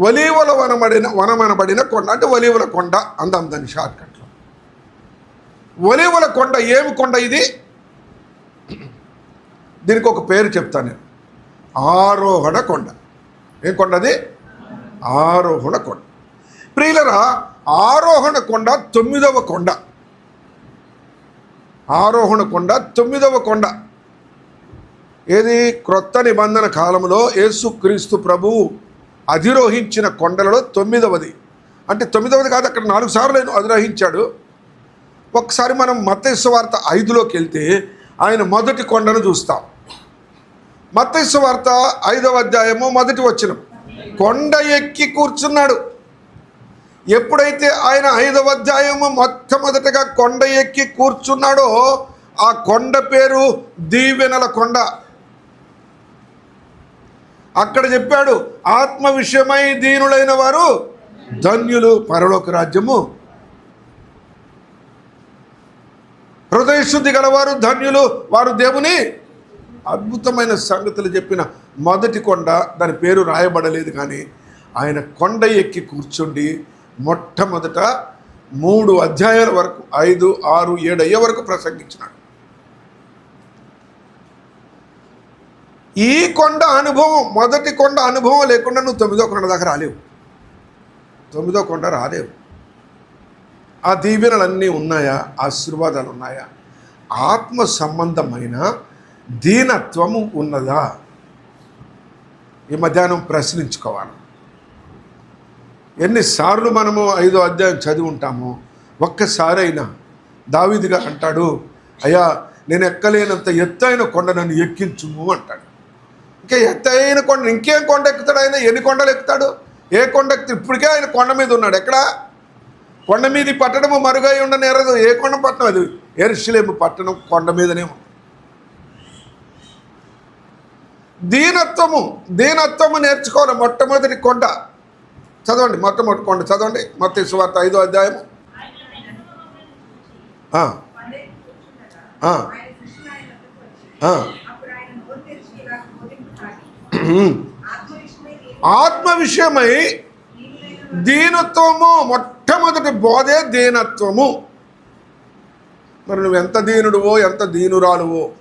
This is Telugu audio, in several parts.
ఒలీవల వనమడిన వనమనబడిన కొండ అంటే ఒలీవల కొండ అందాం దాని షార్ట్కట్లో. ఒలీవల కొండ ఏమి కొండ ఇది? దీనికి ఒక పేరు చెప్తాను నేను. ఆరోహణ కొండ. ఏం కొండ అది? ఆరోహణ కొండ. ప్రియులరా ఆరోహణ కొండ తొమ్మిదవ కొండ. ఆరోహణ కొండ తొమ్మిదవ కొండ. ఏది? క్రొత్త నిబంధన కాలంలో యేసుక్రీస్తు ప్రభువు అధిరోహించిన కొండలలో తొమ్మిదవది. అంటే తొమ్మిదవది కాదు అక్కడ నాలుగు సార్లు ఆయన అధిరోహించాడు. ఒకసారి మనం మత్తైసు వార్త ఐదులోకి వెళ్తే ఆయన మొదటి కొండను చూస్తాం. మత్తైసు వార్త ఐదవ అధ్యాయము మొదటి వచ్చిన కొండ ఎక్కి కూర్చున్నాడు. ఎప్పుడైతే ఆయన ఐదవ అధ్యాయము మొట్టమొదటగా కొండ ఎక్కి కూర్చున్నాడో ఆ కొండ పేరు దీవెనల కొండ. అక్కడ చెప్పాడు ఆత్మ విషయమై దీనులైన వారు ధన్యులు పరలోక రాజ్యము. హృదయశుద్ధి గలవారు ధన్యులు వారు దేవుని అద్భుతమైన సంగతులు చెప్పిన మొదటి కొండ దాని పేరు రాయబడలేదు కానీ ఆయన కొండ ఎక్కి కూర్చుండి మొట్టమొదట మూడు అధ్యాయాల వరకు ఐదు ఆరు ఏడు అయ్యే వరకు ప్రసంగించినాడు. ఈ కొండ అనుభవం మొదటి కొండ అనుభవం లేకుండా నువ్వు తొమ్మిదో కొండ దాకా రాలేవు. తొమ్మిదో కొండ రాలేవు. ఆ దీవెనలన్నీ ఉన్నాయా? ఆశీర్వాదాలు ఉన్నాయా? ఆత్మ సంబంధమైన దీనత్వము ఉన్నదా? ఈ మధ్యాహ్నం ప్రశ్నించుకోవాలి. ఎన్నిసార్లు మనము ఐదో అధ్యాయం చదివి ఉంటామో ఒక్కసారైనా దావిదిగా అంటాడు అయ్యా నేను ఎక్కలేనంత ఎత్తైన కొండ నన్ను ఎక్కించుము అంటాడు. ఇంకా ఎత్తైన కొండ ఇంకేం కొండ ఎక్కుతాడు ఆయన? ఎన్ని కొండలు ఎక్కుతాడు? ఏ కొండ ఎక్కుతాడు ఇప్పటికే ఆయన కొండ మీద ఉన్నాడు. ఎక్కడ? కొండ మీద పట్టడము పట్టణము మరుగై ఉండనేరదు ఏ కొండ పట్టణం అది? ఎరుసలేము పట్టణం కొండ మీదనే దీనత్వము దీనత్వము నేర్చుకోవాలి. మొట్టమొదటి కొండ. చదవండి. మొట్టమొదటి కొండ. చదవండి. మొత్తం సువార్త ఐదో అధ్యాయం ఆ, ఆ, ఆ. ఆత్మ విషయమై దీనత్వము మొట్టమొదటి బోధే దీనత్వము. మరి నువ్వు ఎంత దీనుడువో ఎంత దీనురాలువో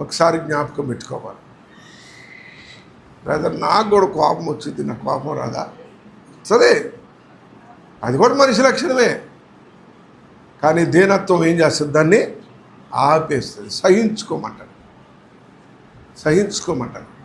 ఒకసారి జ్ఞాపకం పెట్టుకోవాలి. బ్రదర్ నాకు కూడా కోపం వచ్చింది. నా కోపం రాదా? సరే. అది కూడా మనిషి లక్షణమే. కానీ దీనత్వం ఏం చేస్తుంది? దాన్ని ఆపేస్తుంది. సహించుకోమంటారు సహించుకోమంటారు